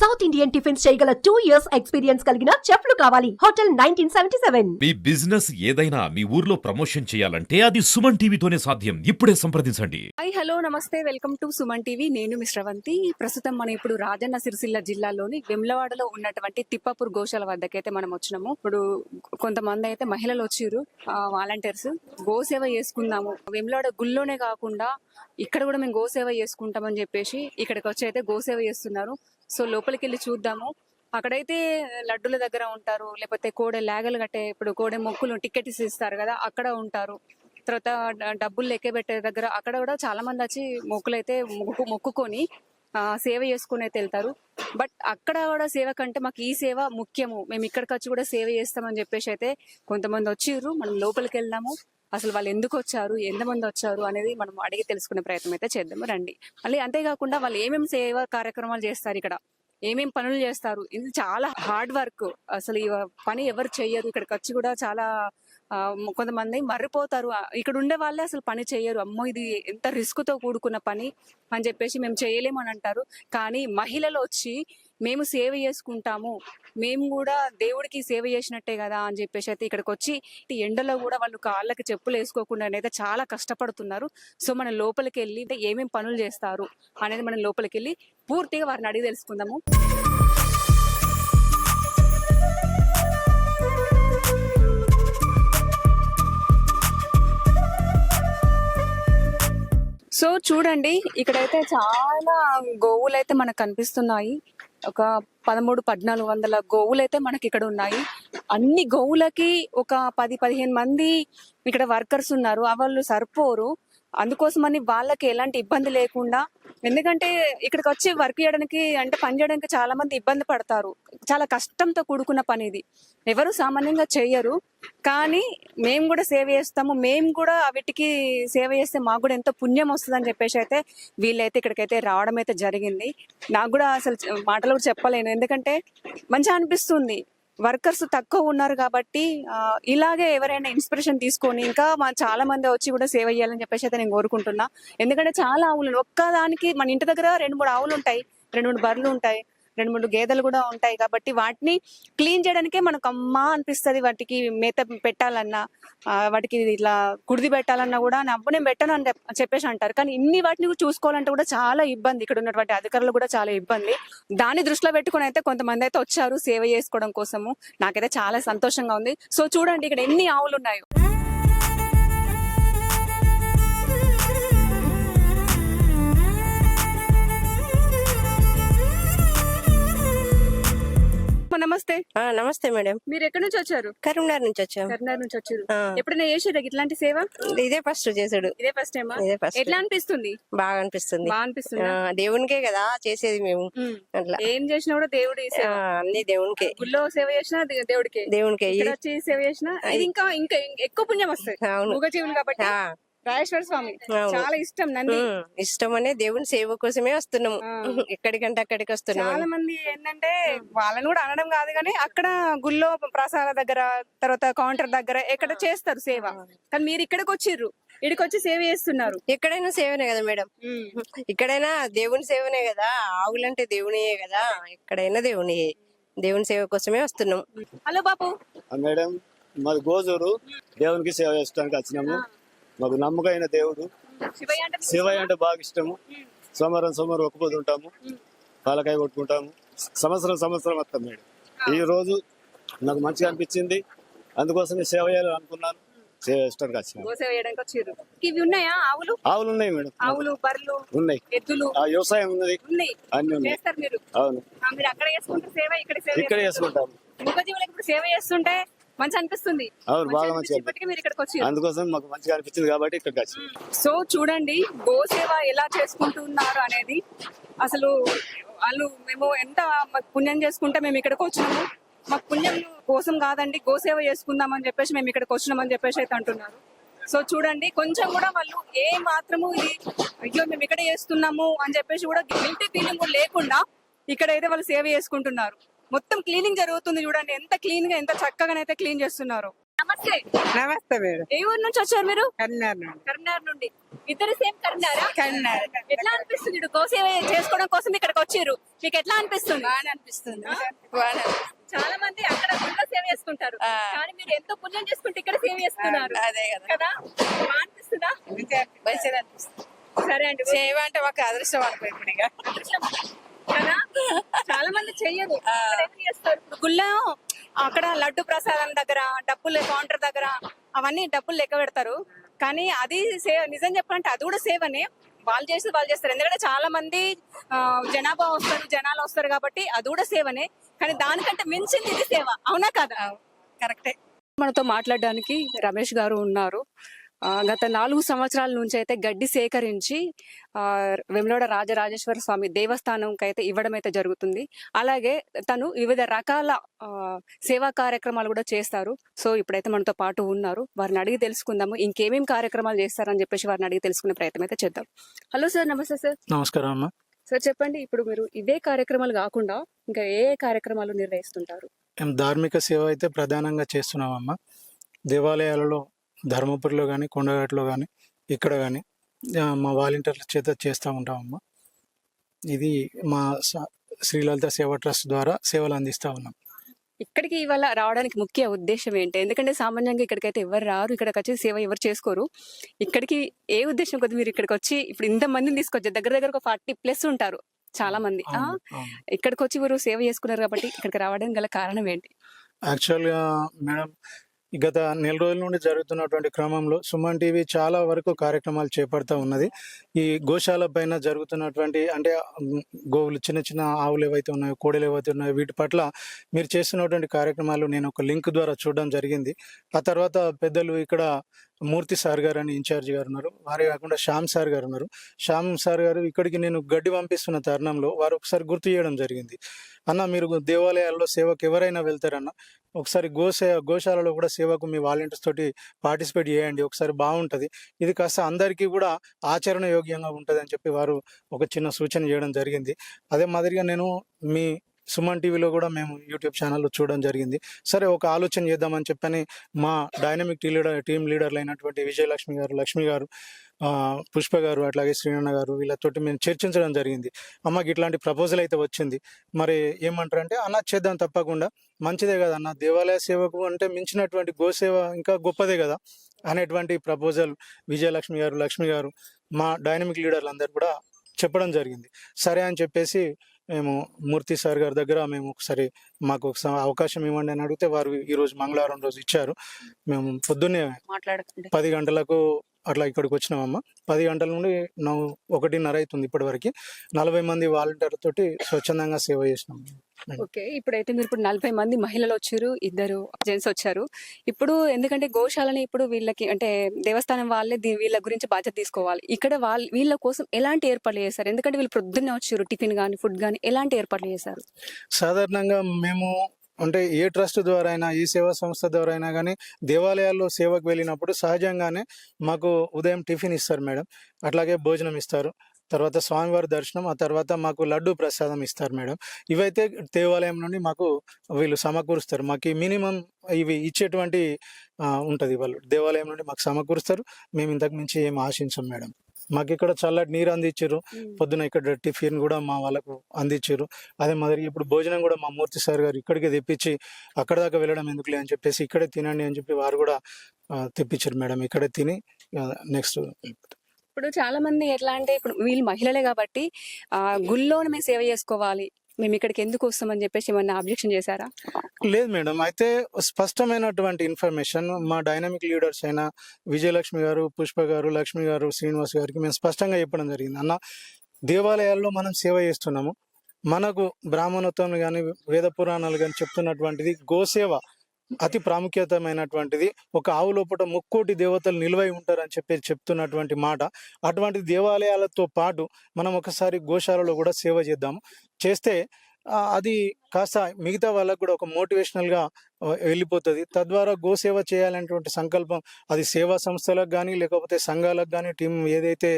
South Indian tiffins చేయగల two years experience కలిగిన చెఫ్లు కావాలి. హోటల్ నైన్టీన్ సెవెంటీ సెవెన్ మీ బిజినెస్ ఏదైనా మీ ఊర్లో ప్రమోషన్ చేయాలంటే అది సుమన్ టీవీతోనే సాధ్యం. ఇప్పుడే సంప్రదించండి. హాయ్ హలో నమస్తే. Welcome to Suman TV. నేను మిస్ రవంతి ప్రస్తుతం మనం ఇప్పుడు రాజన్న సిరిసిల్ల జిల్లాలోని వెమ్లవాడలో ఉన్నటువంటి తిప్పాపూర్ గోశాల వద్దకైతే మనం వచ్చినాము. ఇప్పుడు కొంతమంది అయితే మహిళలు వచ్చిర్రు వాలంటీర్స్ గోసేవ చేసుకుందాము. వెమ్లవాడ గుళ్ళోనే కాకుండా ఇక్కడ కూడా మేము గోసేవ చేసుకుంటామని చెప్పేసి ఇక్కడికి వచ్చి అయితే గోసేవ చేస్తున్నారు. సో లోపలికి వెళ్ళి చూద్దాము. అక్కడైతే లడ్డుల దగ్గర ఉంటారు లేకపోతే కోడె లేగలు కట్టే ఇప్పుడు కోడె మొక్కులు టికెట్ ఇస్తారు కదా అక్కడ ఉంటారు. తర్వాత డబ్బులు లెక్క పెట్టే దగ్గర అక్కడ కూడా చాలా మంది వచ్చి మొక్కులైతే మొక్కు మొక్కుకొని ఆ, సేవ చేసుకుని అయితే వెళ్తారు బట్ అక్కడ కూడా సేవ కంటే మాకు ఈ సేవ ముఖ్యము. మేము ఇక్కడికి వచ్చి కూడా సేవ చేస్తామని చెప్పేసి అయితే కొంతమంది వచ్చిర్రు. మనం లోపలికి వెళ్దాము. అసలు వాళ్ళు ఎందుకు వచ్చారు ఎంతమంది వచ్చారు అనేది మనం అడిగి తెలుసుకునే ప్రయత్నం అయితే చేద్దాము రండి. మళ్ళీ అంతేకాకుండా వాళ్ళు ఏమేమి సేవ కార్యక్రమాలు చేస్తారు ఇక్కడ? ఏమేం పనులు చేస్తారు? ఇది చాలా హార్డ్ వర్క్ అసలు ఈ పని ఎవరు చేయరు ఇక్కడికి వచ్చి కూడా చాలా ఆ, కొంతమంది మర్రిపోతారు. ఇక్కడ ఉండే వాళ్ళే అసలు పని చేయరు అమ్మో ఇది ఎంత రిస్క్తో కూడుకున్న పని అని చెప్పేసి మేము చేయలేము అని అంటారు. కానీ మహిళలు వచ్చి మేము సేవ చేసుకుంటాము. మేము కూడా దేవుడికి సేవ చేసినట్టే కదా అని చెప్పేసి అయితే ఇక్కడికి వచ్చి ఈ ఎండలో కూడా వాళ్ళు కాళ్ళకి చెప్పులు వేసుకోకుండా అయితే చాలా కష్టపడుతున్నారు. సో మనం లోపలికి వెళ్ళి ఏమేమి పనులు చేస్తారు అనేది మనం లోపలికి వెళ్ళి పూర్తిగా వారిని అడిగి తెలుసుకుందాము. సో చూడండి ఇక్కడైతే చాలా గోవులు అయితే మనకు కనిపిస్తున్నాయి. ఒక పదమూడు పద్నాలుగు వందల గోవులు అయితే మనకి ఇక్కడ ఉన్నాయి అన్ని గోవులకి ఒక పది పదిహేను మంది ఇక్కడ వర్కర్స్ ఉన్నారు. వాళ్ళు సరిపోరు. అందుకోసమని వాళ్ళకి ఎలాంటి ఇబ్బంది లేకుండా ఎందుకంటే ఇక్కడికి వచ్చి వర్క్ చేయడానికి అంటే పని చేయడానికి చాలా మంది ఇబ్బంది పడతారు. చాలా కష్టంతో కూడుకున్న పని ఇది. ఎవరు సామాన్యంగా చేయరు. కానీ మేము కూడా సేవ చేస్తాము. మేము కూడా వీటికి సేవ చేస్తే మాకు కూడా ఎంతో పుణ్యం వస్తుందని చెప్పేసి అయితే వీళ్ళైతే ఇక్కడికైతే రావడం అయితే జరిగింది. నాకు కూడా అసలు మాటలు కూడా చెప్పలేను. ఎందుకంటే మంచిగా అనిపిస్తుంది. వర్కర్స్ తక్కువ ఉన్నారు కాబట్టి ఆ, ఇలాగే ఎవరైనా ఇన్స్పిరేషన్ తీసుకొని ఇంకా మా చాలా మంది వచ్చి కూడా సేవ చేయాలని చెప్పేసి అయితే నేను కోరుకుంటున్నా. ఎందుకంటే చాలా ఆవులు ఒక్కదానికి మన ఇంటి దగ్గర రెండు మూడు ఆవులు ఉంటాయి రెండు మూడు బర్రెలు ఉంటాయి. రెండు మూడు గేదెలు కూడా ఉంటాయి కాబట్టి వాటిని క్లీన్ చేయడానికే మనకు అమ్మా అనిపిస్తుంది వాటికి మేత పెట్టాలన్నా ఆ, వాటికి ఇట్లా కుడిది పెట్టాలన్నా కూడా నా అబ్బు నేను పెట్టను అని చెప్పేసి అంటారు. కానీ ఇన్ని వాటిని కూడా చూసుకోవాలంటే కూడా చాలా ఇబ్బంది ఇక్కడ ఉన్నటువంటి అధికారులు కూడా చాలా ఇబ్బంది. దాన్ని దృష్టిలో పెట్టుకుని అయితే కొంతమంది అయితే వచ్చారు సేవ చేసుకోవడం కోసము. నాకైతే చాలా సంతోషంగా ఉంది. సో చూడండి ఇక్కడ ఎన్ని ఆవులు ఉన్నాయో. నమస్తే. నమస్తే మేడం. మీరు ఎక్కడి నుంచి వచ్చారు? కరీంనగర్ నుంచి వచ్చాం. కరీంనగర్ నుంచి వచ్చారు. ఎప్పుడైనా చేసారు ఇట్లాంటి సేవ? ఇదే ఫస్ట్ చేసుడు ఇదే ఫస్ట్ టైమా? ఇదే ఫస్ట్. ఎట్లా అనిపిస్తుంది? బాగా అనిపిస్తుంది. బాగా అనిపిస్తుంది? దేవునికే కదా చేసేది మేము. అట్లా. ఏం చేసినా కూడా దేవుడి అన్ని దేవునికే. గుళ్ళో సేవ చేసినా దేవుడికే. దేవునికే. వచ్చి సేవ చేసినా ఇది ఇంకా ఇంకా ఎక్కువ పుణ్యం వస్తుంది. అవును. కాబట్టి. రాజేశ్వర స్వామి. చాలా ఇష్టం నంది. ఉమ్, ఇష్టమనే దేవుని సేవ కోసమే వస్తున్నాము. ఎక్కడికంటే అక్కడికి వస్తున్నాము. చాలా మంది ఏంటంటే వాళ్ళని కూడా అనడం కాదు కానీ అక్కడ గుళ్ళో ప్రసాద దగ్గర తర్వాత కౌంటర్ దగ్గర ఎక్కడ చేస్తారు సేవ. కానీ మీరు ఇక్కడికి వచ్చిర్రు. ఇక్కడికి వచ్చి సేవ చేస్తున్నారు. ఎక్కడైనా సేవనే కదా మేడం. ఇక్కడైనా దేవుని సేవనే కదా. ఆవులంటే దేవునియే కదా. ఎక్కడైనా దేవునియే. దేవుని సేవ కోసమే వస్తున్నాం హలో బాపు. ఆ మేడం మాది గోజూరు. దేవునికి సేవ చేయడానికి వచ్చినాము. మాకు నమ్మకమైన దేవుడు. శివయ్య అంటే మీకు శివయ్య అంటే బాగా ఇష్టము. సోమవారం సోమవారం ఒక్కపోతు ఉంటాము. పాలకాయ కొట్టుకుంటాము. సంవత్సరం సంవత్సరం వస్తాం మేడం. ఈ రోజు నాకు మంచిగా అనిపించింది. అందుకోసమే సేవ చేయాలని అనుకున్నాను ఇవి ఉన్నాయా? ఆవులు? ఆవులు ఉన్నాయి మేడం. ఆవులు బర్రెలు ఉన్నాయి. ఎద్దులు? ఆ వ్యవసాయం ఉన్నది. అన్ని ఉన్నాయి. అవును. ఇక్కడ. చేసుకుంటాము మూగజీవులకు సేవ చేస్తుంటే మంచి అనిపిస్తుంది. అవును మంచి బాగా మంచిగా అనిపించేప్పటికీ మీరు ఇక్కడికి వచ్చి అందుకోసం మాకు మంచిగా అనిపించింది కాబట్టి ఇక్కడికి సో చూడండి గోసేవ ఎలా చేసుకుంటున్నారు అనేది అసలు వాళ్ళు మేము ఎంత మాకు పుణ్యం చేసుకుంటే మేము ఇక్కడికి వచ్చినాము. మాకు పుణ్యం కోసం కాదండి గోసేవ చేసుకుందామని చెప్పేసి మేము ఇక్కడికి వచ్చినామని చెప్పేసి అయితే అంటున్నారు. సో చూడండి కొంచెం కూడా వాళ్ళు ఏ మాత్రము ఇది అయ్యో మేము ఇక్కడ చేస్తున్నాము అని చెప్పేసి కూడా గిల్టీ ఫీలింగ్ కూడా లేకుండా ఇక్కడ అయితే వాళ్ళు సేవ చేసుకుంటున్నారు. మొత్తం క్లీనింగ్ జరుగుతుంది చూడండి. ఎంత క్లీన్గా ఎంత చక్కగానైతే క్లీన్ చేస్తున్నారు. నమస్తే. నమస్తే మేడం. ఏ ఊరు నుంచి వచ్చారు మీరు? కరీంనగర్ నుండి. కరీంనగర్ నుండి. ఇద్దరు సేమ్ కరీంనగరా? కరీంనగర్. ఎట్లా అనిపిస్తుంది ఇటు గోసేవ చేసుకోవడం కోసం ఇక్కడికి వచ్చారు? మీకు ఎట్లా అనిపిస్తుంది? బాగా అనిపిస్తుంది. చాలా మంది అక్కడ గుళ్ళో సేవ చేసుకుంటారు. కానీ మీరు ఎంతో పుణ్యం చేసుకుంటే ఇక్కడ సేవ చేస్తున్నారు. అదే కదా. కదా? బాగా అనిపిస్తుందా మంచిగా అనిపిస్తుంది. సరే అండి. సేవ అంటే ఒక అదృష్టం అనుకో ఇప్పుడు ఇక. కదా? చాలా మంది ఏం చేస్తారు? గుళ్ళో అక్కడ లడ్డు ప్రసాదం దగ్గర డబ్బులు కౌంటర్ దగ్గర అవన్నీ డబ్బులు లెక్క పెడతారు. కానీ అది సేవ నిజం చెప్పాలంటే అది కూడా సేవనే వాళ్ళు చేసి వాళ్ళు చేస్తారు. ఎందుకంటే చాలా మంది ఆ, జనాభా వస్తారు జనాలు వస్తారు కాబట్టి అది కూడా సేవనే కానీ దానికంటే మించింది ఇది సేవ. అవునా కదా? కరెక్టే. మనతో మాట్లాడడానికి రమేష్ గారు ఉన్నారు. గత నాలుగు సంవత్సరాల నుంచి అయితే గడ్డి సేకరించి వెమ్లోడ రాజరాజేశ్వర స్వామి దేవస్థానంకి అయితే ఇవ్వడం అయితే జరుగుతుంది. అలాగే తను వివిధ రకాల సేవా కార్యక్రమాలు కూడా చేస్తారు. సో ఇప్పుడైతే మనతో పాటు ఉన్నారు. వారిని అడిగి తెలుసుకుందాము. ఇంకేమేం కార్యక్రమాలు చేస్తారని చెప్పేసి వారిని అడిగి తెలుసుకునే ప్రయత్నం అయితే చేద్దాం. హలో సార్ నమస్తే సార్. నమస్కారం అమ్మ. సార్ చెప్పండి. ఇప్పుడు మీరు ఇవే కార్యక్రమాలు కాకుండా ఇంకా ఏ ఏ కార్యక్రమాలు నిర్వహిస్తుంటారు? మేము ధార్మిక సేవ అయితే ప్రధానంగా చేస్తున్నామమ్మ. దేవాలయాలలో ధర్మపురిలో కానీ కొండగట్టులో కానీ ఇక్కడ కానీ మా వాలంటీర్ల చేత చేస్తూ ఉంటామమ్మ. ఇది మా శ్రీలలిత సేవా ట్రస్ట్ ద్వారా సేవలు అందిస్తూ ఉన్నాం. ఇక్కడికి ఇవాళ రావడానికి ముఖ్య ఉద్దేశం ఏంటి? ఎందుకంటే సామాన్యంగా ఇక్కడికైతే ఎవరు రారు ఇక్కడికి వచ్చి సేవ ఎవరు చేసుకోరు. ఇక్కడికి ఏ ఉద్దేశం కొద్ది మీరు ఇక్కడికి వచ్చి ఇప్పుడు ఇంత మందిని తీసుకొచ్చారు దగ్గర దగ్గర ఒక ఫార్టీ ప్లస్ ఉంటారు చాలా మంది. ఇక్కడికి వచ్చి మీరు సేవ చేసుకున్నారు కాబట్టి ఇక్కడికి రావడానికి గల కారణం ఏంటి? యాక్చువల్గా మేడం గత నెల రోజుల నుండి జరుగుతున్నటువంటి క్రమంలో సుమన్ టీవీ చాలా వరకు కార్యక్రమాలు చేపడతా ఉన్నది. ఈ గోశాల పైన జరుగుతున్నటువంటి అంటే గోవులు చిన్న చిన్న ఆవులు ఏవైతే ఉన్నాయో కోడలు ఏవైతే ఉన్నాయో వీటి పట్ల మీరు చేస్తున్నటువంటి కార్యక్రమాలు నేను ఒక లింక్ ద్వారా చూడడం జరిగింది. ఆ తర్వాత పెద్దలు ఇక్కడ మూర్తి సార్ గారు అని ఇన్ఛార్జ్ గారు ఉన్నారు. వారే కాకుండా శ్యామ్ సార్ గారు ఉన్నారు. శ్యామ్ సార్ గారు ఇక్కడికి నేను గడ్డి పంపిస్తున్న తరుణంలో వారు ఒకసారి గుర్తు చేయడం జరిగింది. అన్న మీరు దేవాలయాల్లో సేవకు ఎవరైనా వెళ్తారన్న ఒకసారి గోసే గోశాలలో కూడా సేవకు మీ వాలంటీర్స్ తోటి పార్టిసిపేట్ చేయండి. ఒకసారి బాగుంటుంది. ఇది కాస్త అందరికీ కూడా ఆచరణ యోగ్యంగా ఉంటుంది అని చెప్పి వారు ఒక చిన్న సూచన చేయడం జరిగింది. అదే మాదిరిగా నేను మీ సుమన్ టీవీలో కూడా మేము యూట్యూబ్ ఛానల్లో చూడడం జరిగింది. సరే ఒక ఆలోచన చేద్దామని చెప్పని మా డైనమిక్ టీ లీడర్ టీం లీడర్లు అయినటువంటి విజయలక్ష్మి గారు లక్ష్మి గారు పుష్ప గారు అట్లాగే శ్రీనన్న గారు వీళ్ళతోటి మేము చర్చించడం జరిగింది. అమ్మకి ఇట్లాంటి ప్రపోజల్ అయితే వచ్చింది. మరి ఏమంటారు అంటే అన్న చేద్దాం తప్పకుండా. మంచిదే కదా అన్న. దేవాలయ సేవకు అంటే మించినటువంటి గోసేవ ఇంకా గొప్పదే కదా అనేటువంటి ప్రపోజల్ విజయలక్ష్మి గారు లక్ష్మి గారు మా డైనమిక్ లీడర్లు అందరు కూడా చెప్పడం జరిగింది. సరే అని చెప్పేసి మేము మూర్తి సార్ గారి దగ్గర మేము ఒకసారి మాకు ఒక అవకాశం ఇవ్వండి అని అడిగితే వారు ఈ రోజు మంగళవారం రోజు ఇచ్చారు. మేము పొద్దున్నే పది గంటలకు అట్లా ఇక్కడికి వచ్చినామమ్మ. పది గంటల నుండి నవ్వు ఒకటిన్నర అవుతుంది ఇప్పటి వరకు నలభై మంది వాలంటీర్ల తోటి స్వచ్ఛందంగా సేవ చేసినాం. ఓకే. ఇప్పుడైతే మీరు ఇప్పుడు నలభై మంది మహిళలు వచ్చారు ఇద్దరు జెంట్స్ వచ్చారు. ఇప్పుడు ఎందుకంటే గోశాలని ఇప్పుడు వీళ్ళకి అంటే దేవస్థానం వాళ్ళే వీళ్ళ గురించి బాధ్యత తీసుకోవాలి. ఇక్కడ వాళ్ళ వీళ్ళ కోసం ఎలాంటి ఏర్పాట్లు చేశారు? ఎందుకంటే వీళ్ళు ప్రొద్దున్నే వచ్చారు టిఫిన్ కానీ ఫుడ్ కానీ ఎలాంటి ఏర్పాట్లు చేశారు? సాధారణంగా మేము అంటే ఏ ట్రస్ట్ ద్వారా అయినా ఏ సేవా సంస్థ ద్వారా అయినా కానీ దేవాలయాల్లో సేవకు వెళ్ళినప్పుడు సహజంగానే మాకు ఉదయం టిఫిన్ ఇస్తారు మేడం. అట్లాగే భోజనం ఇస్తారు. తర్వాత స్వామివారి దర్శనం ఆ తర్వాత మాకు లడ్డు ప్రసాదం ఇస్తారు మేడం. ఇవైతే దేవాలయం నుండి మాకు వీళ్ళు సమకూరుస్తారు. మాకు మినిమం ఇవి ఇచ్చేటువంటి ఉంటది వాళ్ళు. దేవాలయం నుండి మాకు సమకూరుస్తారు. మేము ఇంతకు మించి ఏం ఆశించం మేడం. మాకు ఇక్కడ చల్లటి నీరు అందించారు. పొద్దున ఇక్కడ టిఫిన్ కూడా మా వాళ్ళకు అందించారు. అదే మాదిరి ఇప్పుడు భోజనం కూడా మా మూర్తి సార్ గారు ఇక్కడికే తెప్పించి అక్కడ దాకా వెళ్ళడం ఎందుకులే అని చెప్పేసి ఇక్కడే తినండి అని చెప్పి వారు కూడా తెప్పించారు మేడం. ఇక్కడే తిని నెక్స్ట్ ఇప్పుడు చాలా మంది ఎట్లా అంటే ఇప్పుడు వీళ్ళు మహిళలే కాబట్టి గుళ్ళోని మేము సేవ చేసుకోవాలి. మేము ఇక్కడికి ఎందుకు వస్తామని చెప్పేసి ఏమన్నా అబ్జెక్షన్ చేశారా? లేదు మేడం. అయితే స్పష్టమైనటువంటి ఇన్ఫర్మేషన్ మా డైనమిక్ లీడర్స్ అయిన విజయలక్ష్మి గారు పుష్ప గారు లక్ష్మి గారు శ్రీనివాస్ గారికి మేము స్పష్టంగా చెప్పడం జరిగింది. అన్న దేవాలయాల్లో మనం సేవ చేస్తున్నాము. మనకు బ్రాహ్మణత్వం కానీ వేద పురాణాలు కానీ చెప్తున్నటువంటిది గోసేవ అతి ప్రాముఖ్యతమైనటువంటిది. ఒక ఆవు లోపల ముక్కోటి దేవతలు నిలువై ఉంటారని చెప్పి చెప్తున్నటువంటి మాట. అటువంటి దేవాలయాలతో పాటు మనం ఒకసారి గోశాలలో కూడా సేవ చేద్దాము చేస్తే అది కాస్త మిగతా వాళ్ళకు కూడా ఒక మోటివేషనల్గా వెళ్ళిపోతుంది. తద్వారా గోసేవ చేయాలనేటువంటి సంకల్పం అది సేవా సంస్థలకు కానీ లేకపోతే సంఘాలకు కానీ టీం ఏదైతే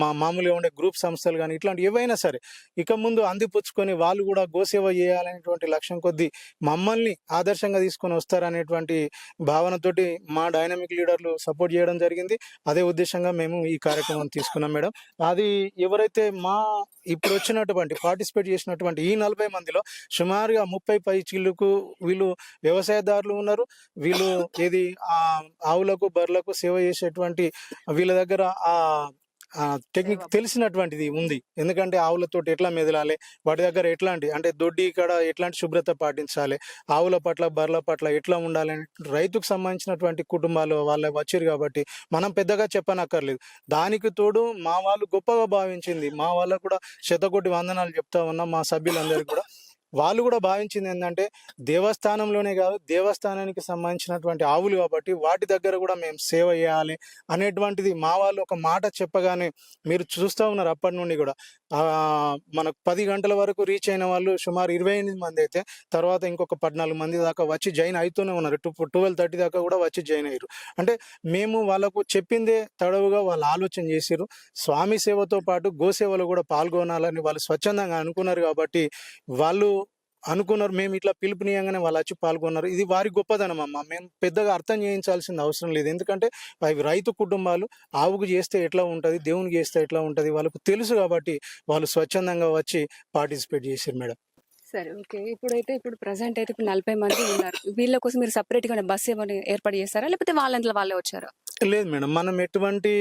మా మామూలుగా ఉండే గ్రూప్ సంస్థలు కానీ ఇట్లాంటి ఏవైనా సరే ఇక ముందు అందిపుచ్చుకొని వాళ్ళు కూడా గోసేవ చేయాలనేటువంటి లక్ష్యం కొద్దీ మమ్మల్ని ఆదర్శంగా తీసుకొని వస్తారనేటువంటి భావనతోటి మా డైనమిక్ లీడర్లు సపోర్ట్ చేయడం జరిగింది. అదే ఉద్దేశంగా మేము ఈ కార్యక్రమం తీసుకున్నాం మేడం. అది ఎవరైతే మా ఇప్పుడు వచ్చినటువంటి పార్టిసిపేట్ చేసినటువంటి ఈ నలభై మందిలో సుమారుగా ముప్పై పై చిల్లుకు వీళ్ళు వ్యవసాయదారులు ఉన్నారు. వీళ్ళు ఏది ఆ ఆవులకు బర్రెలకు సేవ చేసేటువంటి వీళ్ళ దగ్గర ఆ టెక్నిక్ తెలిసినటువంటిది ఉంది. ఎందుకంటే ఆవులతో ఎట్లా మెదలాలి వాటి దగ్గర ఎట్లాంటి అంటే దొడ్డి ఇక్కడ ఎట్లాంటి శుభ్రత పాటించాలి ఆవుల పట్ల బర్రెల పట్ల ఎట్లా ఉండాలి రైతుకు సంబంధించినటువంటి కుటుంబాలు వాళ్ళే వచ్చారు కాబట్టి మనం పెద్దగా చెప్పనక్కర్లేదు. దానికి తోడు మా వాళ్ళు గొప్పగా భావించింది. మా వాళ్ళకు కూడా శతకోటి వందనాలు చెప్తా ఉన్నా మా సభ్యులందరికీ కూడా. వాళ్ళు కూడా భావించింది ఏంటంటే దేవస్థానంలోనే కాదు దేవస్థానానికి సంబంధించినటువంటి ఆవులు కాబట్టి వాటి దగ్గర కూడా మేము సేవ చేయాలి అనేటువంటిది మా వాళ్ళు ఒక మాట చెప్పగానే మీరు చూస్తూ ఉన్నారు అప్పటి నుండి కూడా. మనకు పది గంటల వరకు రీచ్ అయిన వాళ్ళు సుమారు ఇరవై ఎనిమిది మంది అయితే తర్వాత ఇంకొక పద్నాలుగు మంది దాకా వచ్చి జాయిన్ అవుతూనే ఉన్నారు. టూ ట్వెల్వ్ థర్టీ దాకా కూడా వచ్చి జాయిన్ అయ్యారు. అంటే మేము వాళ్ళకు చెప్పిందే తడవుగా వాళ్ళు ఆలోచన చేశారు స్వామి సేవతో పాటు గోసేవలో కూడా పాల్గొనాలని వాళ్ళు స్వచ్ఛందంగా అనుకున్నారు కాబట్టి వాళ్ళు అనుకున్నారు. మేము ఇట్లా పిలుపునీయంగానే వాళ్ళు వచ్చి పాల్గొన్నారు. ఇది వారి గొప్పదనం అమ్మ. మేము పెద్దగా అర్థం చేయించాల్సిన అవసరం లేదు. ఎందుకంటే అవి రైతు కుటుంబాలు ఆవుకు చేస్తే ఎట్లా ఉంటుంది దేవునికి చేస్తే ఎట్లా ఉంటుంది వాళ్ళకు తెలుసు కాబట్టి వాళ్ళు స్వచ్ఛందంగా వచ్చి పార్టిసిపేట్ చేశారు మేడం. సరే ఓకే. ఇప్పుడైతే ఇప్పుడు ప్రజెంట్ అయితే ఇప్పుడు నలభై మంది ఉన్నారు. వీళ్ళ కోసం మీరు సపరేట్గా బస్ ఏమైనా ఏర్పాటు చేస్తారా? లేకపోతే వాళ్ళంట్లో వాళ్ళే వచ్చారా? లేదు మేడం. మనం ఎటువంటి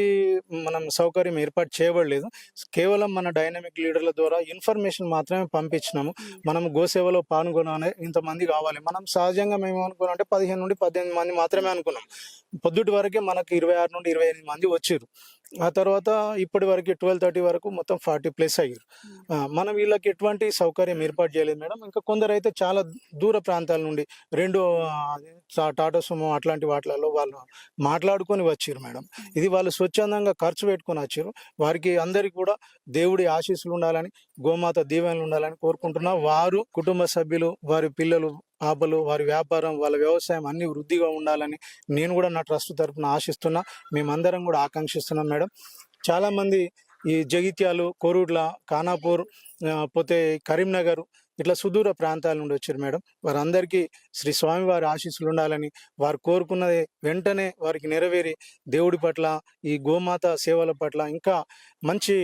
మనం సౌకర్యం ఏర్పాటు చేయబడలేదు. కేవలం మన డైనమిక్ లీడర్ల ద్వారా ఇన్ఫర్మేషన్ మాత్రమే పంపించినాము. మనం గోసేవలో పాల్గొనాలి ఇంతమంది కావాలి. మనం సహజంగా మేము అనుకున్నాం అంటే పదిహేను నుండి పద్దెనిమిది మంది మాత్రమే అనుకున్నాం. పొద్దుటి వరకే మనకి ఇరవై ఆరు నుండి ఇరవై ఎనిమిది మంది వచ్చారు ఆ తర్వాత ఇప్పటి వరకు ట్వెల్వ్ థర్టీ వరకు మొత్తం ఫార్టీ ప్లస్ అయ్యారు. ఆ, మనం వీళ్ళకి ఎటువంటి సౌకర్యం ఏర్పాటు చేయలేదు మేడం. ఇంకా కొందరు అయితే చాలా దూర ప్రాంతాల నుండి రెండు టాటా సుమో అట్లాంటి వాటిలలో వాళ్ళు మాట్లాడుకొని వచ్చారు మేడం. ఇది వాళ్ళు స్వచ్ఛందంగా ఖర్చు పెట్టుకొని వచ్చారు. వారికి అందరికి కూడా దేవుడి ఆశీస్సులు ఉండాలని గోమాత దీవెనలు ఉండాలని కోరుకుంటున్నా వారు కుటుంబ సభ్యులు వారి పిల్లలు పాపలు వారి వ్యాపారం వాళ్ళ వ్యవసాయం అన్ని వృద్ధిగా ఉండాలని నేను కూడా నా ట్రస్ట్ తరఫున ఆశిస్తున్నా. మేమందరం కూడా ఆకాంక్షిస్తున్నాం మేడం. చాలామంది ఈ జగిత్యాలు కోరుట్ల ఖానాపూర్ పోతే కరీంనగర్ ఇట్లా సుదూర ప్రాంతాల నుండి వచ్చారు మేడం. వారందరికీ శ్రీ స్వామివారి ఆశీస్సులు ఉండాలని వారు కోరుకున్నది వెంటనే వారికి నెరవేరి దేవుడి పట్ల ఈ గోమాత సేవల పట్ల ఇంకా మంచి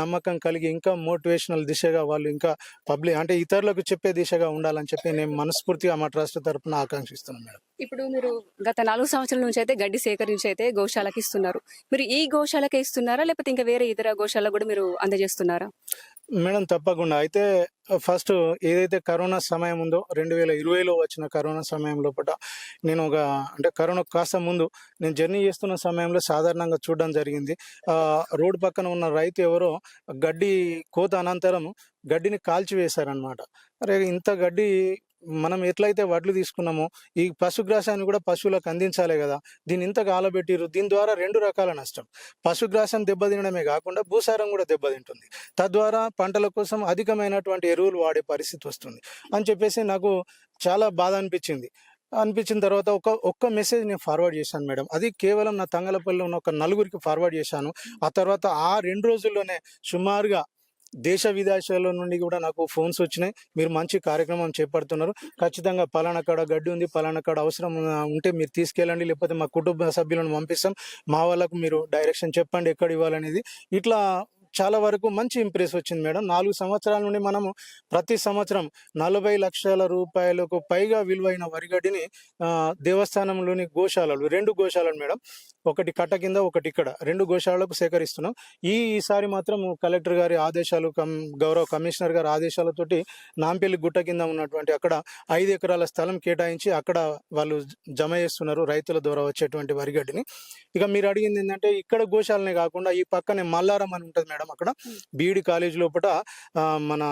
నమ్మకం కలిగి ఇంకా మోటివేషనల్ దిశగా వాళ్ళు ఇంకా పబ్లిక్ అంటే ఇతరులకు చెప్పే దిశగా ఉండాలని చెప్పి నేను మనస్ఫూర్తిగా మా ట్రస్ట్ తరపున ఆకాంక్షిస్తున్నాను మేడం. ఇప్పుడు మీరు గత నాలుగు సంవత్సరాల నుంచి అయితే గడ్డి సేకరించి అయితే గోశాలకి ఇస్తున్నారు మీరు ఈ గోశాలకే ఇస్తున్నారా? లేకపోతే ఇంకా వేరే ఇతర గోశాలకు కూడా మీరు అందజేస్తున్నారా? మేడం తప్పకుండా. అయితే ఫస్ట్ ఏదైతే కరోనా సమయం ఉందో రెండు వేల ఇరవైలో వచ్చిన కరోనా సమయం లోపల నేను ఒక అంటే కరోనా కాస్త ముందు నేను జర్నీ చేస్తున్న సమయంలో సాధారణంగా చూడడం జరిగింది. రోడ్డు పక్కన ఉన్న రైతు ఎవరో గడ్డి కోత అనంతరం గడ్డిని కాల్చివేశారనమాట అరే ఇంత గడ్డి మనం ఎట్లయితే వడ్లు తీసుకున్నామో ఈ పశుగ్రాసాన్ని కూడా పశువులకు అందించాలి కదా. దీన్ని ఇంత కాలబెట్టిరు దీని ద్వారా రెండు రకాల నష్టం. పశుగ్రాసం దెబ్బతినడమే కాకుండా భూసారం కూడా దెబ్బతింటుంది. తద్వారా పంటల కోసం అధికమైనటువంటి ఎరువులు వాడే పరిస్థితి వస్తుంది. అని చెప్పేసి నాకు చాలా బాధ అనిపించింది. అనిపించిన తర్వాత ఒక ఒక్క మెసేజ్ నేను ఫార్వర్డ్ చేశాను మేడం. అది కేవలం నా తంగలపల్లిలో ఉన్న ఒక నలుగురికి ఫార్వర్డ్ చేశాను. ఆ తర్వాత ఆ రెండు రోజుల్లోనే సుమారుగా దేశ విదేశాల నుండి కూడా నాకు ఫోన్స్ వచ్చినాయి. మీరు మంచి కార్యక్రమం చేపడుతున్నారు. ఖచ్చితంగా పలానా కాడ గడ్డి ఉంది పలానా కాడ అవసరం ఉంటే మీరు తీసుకెళ్ళండి. లేకపోతే మా కుటుంబ సభ్యులను పంపిస్తాం. మా వాళ్ళకు మీరు డైరెక్షన్ చెప్పండి ఎక్కడ ఇవ్వాలనేది. ఇట్లా చాలా వరకు మంచి ఇంప్రెస్ వచ్చింది మేడం. నాలుగు సంవత్సరాల నుండి మనము ప్రతి సంవత్సరం నలభై లక్షల రూపాయలకు పైగా విలువైన వరిగడ్డిని దేవస్థానంలోని గోశాలలు రెండు గోశాలలు మేడం. ఒకటి కట్ట కింద ఒకటి ఇక్కడ. రెండు గోశాలకు సేకరిస్తున్నాం. ఈ ఈసారి మాత్రం కలెక్టర్ గారి ఆదేశాలు కం గౌరవ కమిషనర్ గారి ఆదేశాలతోటి నాంపల్లి గుట్ట కింద ఉన్నటువంటి అక్కడ ఐదు ఎకరాల స్థలం కేటాయించి అక్కడ వాళ్ళు జమ చేస్తున్నారు రైతుల ద్వారా వచ్చేటువంటి వరిగడ్డిని ఇక మీరు అడిగింది ఏంటంటే ఇక్కడ గోశాలనే కాకుండా ఈ పక్కనే మల్లారం అని ఉంటుంది మేడం అక్కడ. బీఈడి కాలేజ్ లోపల మన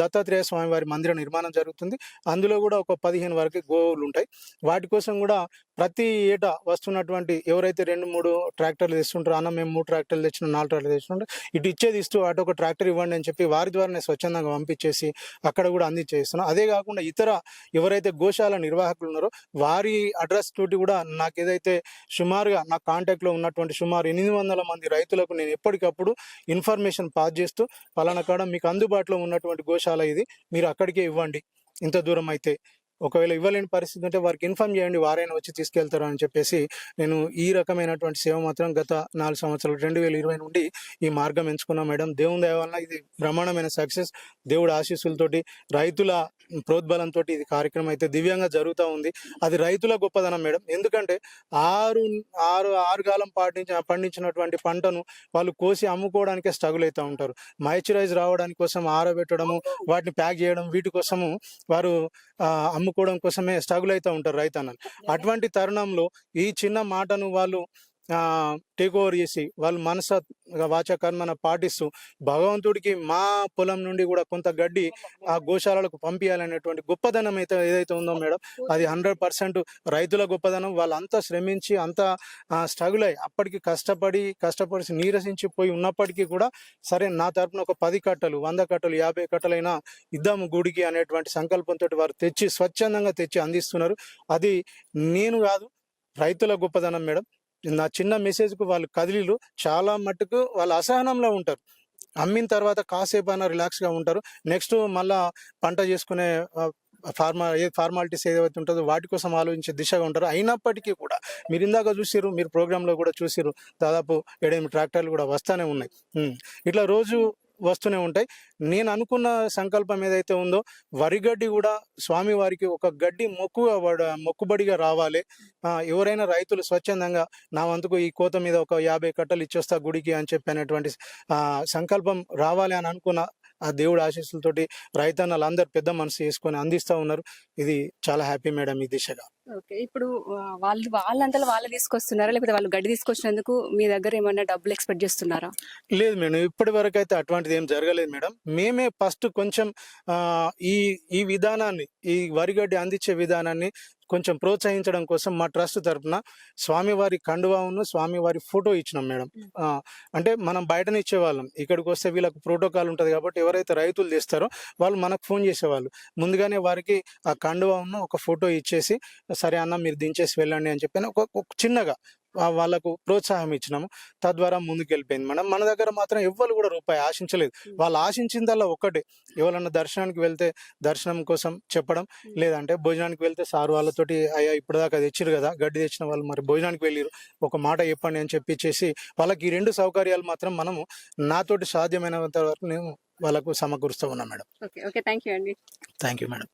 దత్తాత్రేయ స్వామి వారి మందిర నిర్మాణం జరుగుతుంది. అందులో కూడా ఒక పదిహేను వరకు గోవులు ఉంటాయి వాటి కోసం కూడా ప్రతి ఏటా వస్తున్నటువంటి ఎవరైతే అయితే రెండు మూడు ట్రాక్టర్లు తెస్తుంటారు అన్న మేము మూడు ట్రాక్టర్లు తెచ్చిన నాలుగు ట్రాక్టర్లు తెచ్చుకుంటే ఇటు ఇచ్చేది ఇస్తూ అటు ఒక ట్రాక్టర్ ఇవ్వండి అని చెప్పి వారి ద్వారానే స్వచ్ఛందంగా పంపించేసి అక్కడ కూడా అందించేస్తున్నాం. అదే కాకుండా ఇతర ఎవరైతే గోశాల నిర్వాహకులు ఉన్నారో వారి అడ్రస్ తోటి కూడా నాకు ఏదైతే సుమారుగా నా కాంటాక్ట్లో ఉన్నటువంటి సుమారు ఎనిమిది వందల మంది రైతులకు నేను ఎప్పటికప్పుడు ఇన్ఫర్మేషన్ పాస్ చేస్తూ పలానా కాడ మీకు అందుబాటులో ఉన్నటువంటి గోశాల ఇది మీరు అక్కడికే ఇవ్వండి. ఇంత దూరం అయితే ఒకవేళ ఇవ్వలేని పరిస్థితి ఉంటే వారికి ఇన్ఫార్మ్ చేయండి వారైనా వచ్చి తీసుకెళ్తారు అని చెప్పేసి నేను ఈ రకమైనటువంటి సేవ మాత్రం గత నాలుగు సంవత్సరాలు రెండు వేల ఇరవై నుండి ఈ మార్గం ఎంచుకున్నా మేడం. దేవుని దయ వలన ఇది బ్రహ్మాండమైన సక్సెస్. దేవుడు ఆశీస్సులతోటి రైతుల ప్రోద్బలంతో ఇది కార్యక్రమం అయితే దివ్యంగా జరుగుతూ ఉంది. అది రైతుల గొప్పదనం మేడం. ఎందుకంటే ఆరు ఆరు ఆరు కాలం పాటించిన పండించినటువంటి పంటను వాళ్ళు కోసి అమ్ముకోవడానికే స్ట్రగుల్ అవుతూ ఉంటారు. మైచరైజ్ రావడానికి కోసం ఆరబెట్టడము వాటిని ప్యాక్ చేయడం వీటి కోసము వారు అమ్ముకోవడం కోసమే స్ట్రగుల్ అవుతూ ఉంటారు రైతన్నలు. అటువంటి తరుణంలో ఈ చిన్న మాటను వాళ్ళు టేక్ ఓవర్ చేసి వాళ్ళు మనస వాచ పాటిస్తూ భగవంతుడికి మా పొలం నుండి కూడా కొంత గడ్డి ఆ గోశాలలకు పంపించాలనేటువంటి గొప్పదనం అయితే ఏదైతే ఉందో మేడం అది హండ్రెడ్ పర్సెంట్ రైతుల గొప్పదనం. వాళ్ళంతా శ్రమించి అంత స్ట్రగుల్ అయ్యి అప్పటికి కష్టపడి కష్టపడి నీరసించి పోయి ఉన్నప్పటికీ కూడా సరే నా తరపున ఒక పది కట్టలు వంద కట్టలు యాభై కట్టలైనా ఇద్దాము గుడికి అనేటువంటి సంకల్పంతో వారు తెచ్చి స్వచ్ఛందంగా తెచ్చి అందిస్తున్నారు. అది నేను కాదు రైతుల గొప్పదనం మేడం. నా చిన్న మెసేజ్కు వాళ్ళు కదిలీలు. చాలా మట్టుకు వాళ్ళు అసహనంలో ఉంటారు. అమ్మిన తర్వాత కాసేపు అయినా రిలాక్స్గా ఉంటారు. నెక్స్ట్ మళ్ళా పంట చేసుకునే ఫార్మా ఏ ఫార్మాలిటీస్ ఏదైతే ఉంటుందో వాటి కోసం ఆలోచించే దిశగా ఉంటారు. అయినప్పటికీ కూడా మీరు ఇందాక చూసిరు మీరు ప్రోగ్రాంలో కూడా చూసిరు దాదాపు ఏడెనిమిది ట్రాక్టర్లు కూడా వస్తూనే ఉన్నాయి. ఇట్లా రోజు వస్తూనే ఉంటాయి. నేను అనుకున్న సంకల్పం ఏదైతే ఉందో వరి గడ్డి కూడా స్వామివారికి ఒక గడ్డి మొక్కుగా మొక్కుబడిగా రావాలి. ఎవరైనా రైతులు స్వచ్ఛందంగా నా వంతుకు ఈ కోత మీద ఒక యాభై కట్టలు ఇచ్చేస్తా గుడికి అని చెప్పి అనేటువంటి సంకల్పం రావాలి అని అనుకున్న ఆ దేవుడి ఆశీస్సులతోటి రైతన్నలు అందరు పెద్ద మనసు చేసుకొని అందిస్తా ఉన్నారు. ఇది చాలా హ్యాపీ మేడం ఈ దిశగా. ఓకే. ఇప్పుడు వాళ్ళు వాళ్ళంతా వాళ్ళు తీసుకొస్తున్నారా? లేకపోతే వాళ్ళు గడ్డి తీసుకొచ్చినందుకు మీ దగ్గర ఏమన్నా డబ్బులు ఎక్స్పెక్ట్ చేస్తున్నారా? లేదు మేడం ఇప్పటి వరకు అయితే అటువంటిది ఏం జరగలేదు మేడం. మేమే ఫస్ట్ కొంచెం ఈ ఈ విధానాన్ని ఈ వరిగడ్డి అందించే విధానాన్ని కొంచెం ప్రోత్సహించడం కోసం మా ట్రస్ట్ తరపున స్వామివారి కండువాను స్వామివారి ఫోటో ఇచ్చినాం మేడం. అంటే మనం బయటనే ఇచ్చేవాళ్ళం ఇక్కడికి వస్తే వీళ్ళకి ప్రోటోకాల్ ఉంటుంది కాబట్టి ఎవరైతే రైతులు తెస్తారో వాళ్ళు మనకు ఫోన్ చేసేవాళ్ళు. ముందుగానే వారికి ఆ కండువాను ఒక ఫోటో ఇచ్చేసి సరే అన్న మీరు దించేసి వెళ్ళండి అని చెప్పి ఒక చిన్నగా వాళ్ళకు ప్రోత్సాహం ఇచ్చినాము. తద్వారా ముందుకు వెళ్ళిపోయింది మేడం. మన దగ్గర మాత్రం ఎవ్వరు కూడా రూపాయి ఆశించలేదు. వాళ్ళు ఆశించిందల్లా ఒక్కటే. ఎవరన్నా దర్శనానికి వెళ్తే దర్శనం కోసం చెప్పడం లేదంటే భోజనానికి వెళ్తే సార్ వాళ్ళతోటి అయ్యా ఇప్పటిదాకా తెచ్చిరు కదా గడ్డి తెచ్చిన వాళ్ళు మరి భోజనానికి వెళ్ళిరు ఒక మాట చెప్పండి అని చెప్పించేసి వాళ్ళకి ఈ రెండు సౌకర్యాలు మాత్రం మనము నాతోటి సాధ్యమైనంత వరకు నేను వాళ్ళకు సమకూరుస్తూ ఉన్నాం madam. Okay okay. Thank you అండి. Thank you madam.